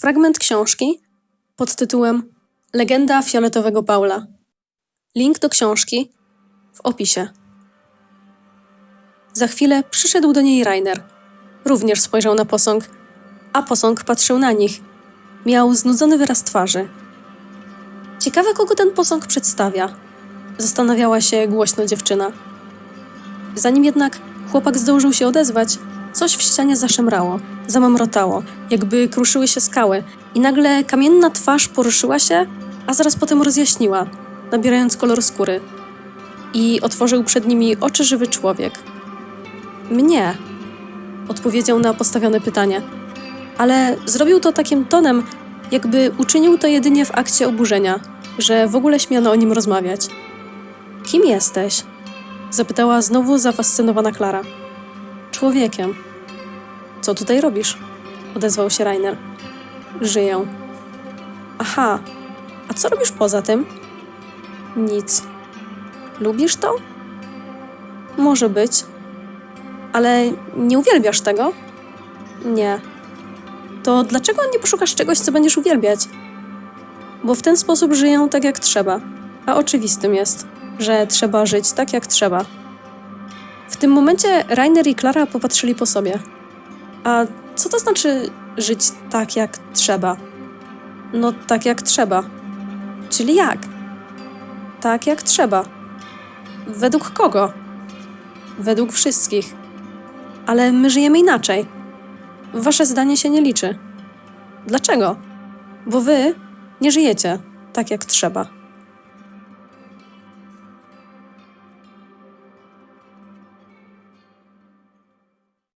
fragment książki pod tytułem Legenda Fioletowego Paula. Link do książki w opisie. Za chwilę przyszedł do niej Rainer. Również spojrzał na posąg, a posąg patrzył na nich. Miał znudzony wyraz twarzy. Ciekawe, kogo ten posąg przedstawia. Zastanawiała się głośno dziewczyna. Zanim jednak chłopak zdążył się odezwać, coś w ścianie zaszemrało, zamamrotało, jakby kruszyły się skały, i nagle kamienna twarz poruszyła się, a zaraz potem rozjaśniła, nabierając kolor skóry. I otworzył przed nimi oczy żywy człowiek. Mnie, odpowiedział na postawione pytanie, ale zrobił to takim tonem, jakby uczynił to jedynie w akcie oburzenia, że w ogóle śmiano o nim rozmawiać. Kim jesteś? Zapytała znowu zafascynowana Klara. Człowiekiem. Co tutaj robisz? Odezwał się Rainer. Żyję. Aha, a co robisz poza tym? Nic. Lubisz to? Może być. Ale nie uwielbiasz tego? Nie. To dlaczego nie poszukasz czegoś, co będziesz uwielbiać? Bo w ten sposób żyję tak jak trzeba, a oczywistym jest, że trzeba żyć tak jak trzeba. W tym momencie Rainer i Klara popatrzyli po sobie. A co to znaczy żyć tak jak trzeba? No tak jak trzeba. Czyli jak? Tak jak trzeba. Według kogo? Według wszystkich. Ale my żyjemy inaczej. Wasze zdanie się nie liczy. Dlaczego? Bo wy nie żyjecie tak jak trzeba.